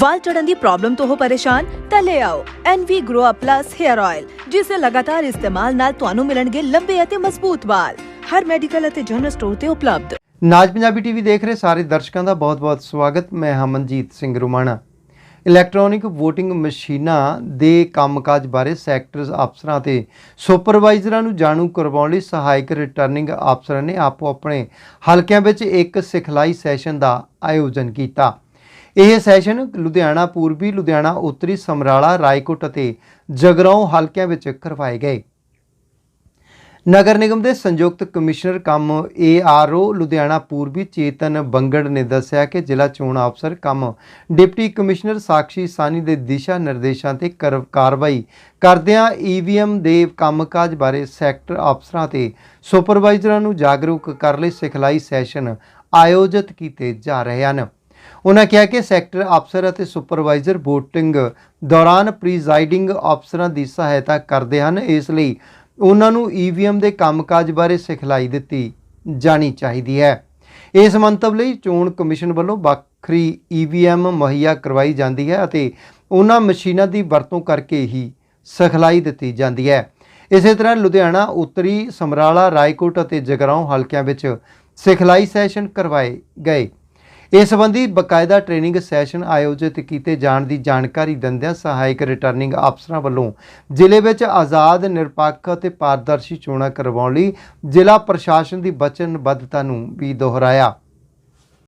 ਵਾਲ ਝੜਨ ਦੀ problem ਤੋਂ ਹੋ ਪਰੇਸ਼ਾਨ, ਤਾਂ ਲੈ ਆਓ NV Grow Up Plus Hair Oil ਜਿਸ ਦੇ ਲਗਾਤਾਰ ਇਸਤੇਮਾਲ ਨਾਲ ਤੁਹਾਨੂੰ ਮਿਲਣਗੇ ਲੰਬੇ ਅਤੇ ਮਜ਼ਬੂਤ ਵਾਲ। ਹਰ ਮੈਡੀਕਲ ਅਤੇ ਜਨਰਲ ਸਟੋਰ ਤੇ ਉਪਲਬਧ। ਨਾਜ ਪੰਜਾਬੀ ਟੀਵੀ ਦੇਖ ਰਹੇ ਸਾਰੇ ਦਰਸ਼ਕਾਂ ਦਾ ਬਹੁਤ-ਬਹੁਤ ਸਵਾਗਤ। ਮੈਂ ਹਾਂ ਮਨਜੀਤ ਸਿੰਘ ਰੁਮਾਣਾ। ਇਲੈਕਟ੍ਰੋਨਿਕ VOTING ਮਸ਼ੀਨਾਂ ਦੇ ਕੰਮਕਾਜ ਬਾਰੇ ਸੈਕਟਰ ਅਫਸਰਾਂ ਤੇ ਸੁਪਰਵਾਈਜ਼ਰਾਂ ਨੂੰ ਜਾਣੂ ਕਰਵਾਉਣ ਲਈ ਸਹਾਇਕ ਰਿਟਰਨਿੰਗ ਅਫਸਰਾਂ ਨੇ ਆਪੋ ਆਪਣੇ ਹਲਕਿਆਂ ਵਿੱਚ ਇੱਕ ਸਿਖਲਾਈ ਸੈਸ਼ਨ ਦਾ ਆਯੋਜਨ ਕੀਤਾ। ਇਹ ਸੈਸ਼ਨ ਲੁਧਿਆਣਾ ਪੂਰਬੀ, ਲੁਧਿਆਣਾ ਉੱਤਰੀ, ਸਮਰਾਲਾ, ਰਾਏਕੋਟ ਅਤੇ ਜਗਰਾਉਂ ਹਲਕਿਆਂ ਵਿੱਚ ਕਰਵਾਏ ਗਏ। ਨਗਰ ਨਿਗਮ ਦੇ ਸੰਯੁਕਤ ਕਮਿਸ਼ਨਰ ਕੰਮ ਏਆਰਓ ਲੁਧਿਆਣਾ ਪੂਰਬੀ ਚੇਤਨ ਬੰਗੜ ਨੇ ਦੱਸਿਆ ਕਿ ਜ਼ਿਲ੍ਹਾ ਚੋਣ ਅਫਸਰ ਕੰਮ ਡਿਪਟੀ ਕਮਿਸ਼ਨਰ ਸਾਕਸ਼ੀ ਸਾਨੀ ਦੇ ਦਿਸ਼ਾ ਨਿਰਦੇਸ਼ਾਂ ਤੇ ਕਰ- ਕਾਰਵਾਈ ਕਰਦਿਆਂ ਈਵੀਐਮ ਦੇ ਕੰਮਕਾਜ ਬਾਰੇ ਸੈਕਟਰ ਅਫਸਰਾਂ ਤੇ ਸੁਪਰਵਾਈਜ਼ਰਾਂ ਨੂੰ ਜਾਗਰੂਕ ਕਰਨ ਲਈ ਸਿਖਲਾਈ ਸੈਸ਼ਨ ਆਯੋਜਿਤ ਕੀਤੇ ਜਾ ਰਹੇ ਹਨ। ਉਹਨਾਂ ਕਿਹਾ ਕਿ ਸੈਕਟਰ ਅਫਸਰ ਅਤੇ ਸੁਪਰਵਾਈਜ਼ਰ VOTING ਦੌਰਾਨ ਪ੍ਰੀਜ਼ਾਈਡਿੰਗ ਅਫਸਰਾਂ ਦੀ ਸਹਾਇਤਾ ਕਰਦੇ ਹਨ। ਇਸ ਲਈ ਉਹਨਾਂ ਨੂੰ ਈਵੀਐਮ ਦੇ ਕੰਮਕਾਜ ਬਾਰੇ ਸਿਖਲਾਈ ਦਿੱਤੀ ਜਾਣੀ ਚਾਹੀਦੀ ਹੈ। ਇਸ ਮੰਤਵ ਲਈ ਚੋਣ ਕਮਿਸ਼ਨ ਵੱਲੋਂ ਵੱਖਰੀ ਈਵੀਐਮ ਮੁਹੱਈਆ ਕਰਵਾਈ ਜਾਂਦੀ ਹੈ ਅਤੇ ਉਹਨਾਂ ਮਸ਼ੀਨਾਂ ਦੀ ਵਰਤੋਂ ਕਰਕੇ ਹੀ ਸਿਖਲਾਈ ਦਿੱਤੀ ਜਾਂਦੀ ਹੈ। ਇਸੇ ਤਰ੍ਹਾਂ ਲੁਧਿਆਣਾ, ਉੱਤਰੀ ਸਮਰਾਲਾ, ਰਾਏਕੋਟ ਅਤੇ ਜਗਰਾਉਂ ਹਲਕਿਆਂ ਵਿੱਚ ਸਿਖਲਾਈ ਸੈਸ਼ਨ ਕਰਵਾਏ ਗਏ। ਇਸ ਸੰਬੰਧੀ ਬਕਾਇਦਾ ਟ੍ਰੇਨਿੰਗ ਸੈਸ਼ਨ ਆਯੋਜਿਤ ਕੀਤੇ ਜਾਣ ਦੀ ਜਾਣਕਾਰੀ ਦਿੰਦਿਆਂ ਸਹਾਇਕ ਰਿਟਰਨਿੰਗ ਅਫਸਰਾਂ ਵੱਲੋਂ ਜ਼ਿਲ੍ਹੇ ਵਿੱਚ ਆਜ਼ਾਦ, ਨਿਰਪੱਖ ਅਤੇ ਪਾਰਦਰਸ਼ੀ ਚੋਣਾਂ ਕਰਵਾਉਣ ਲਈ ਜ਼ਿਲ੍ਹਾ ਪ੍ਰਸ਼ਾਸਨ ਦੀ ਵਚਨਬੱਧਤਾ ਨੂੰ ਵੀ ਦੁਹਰਾਇਆ।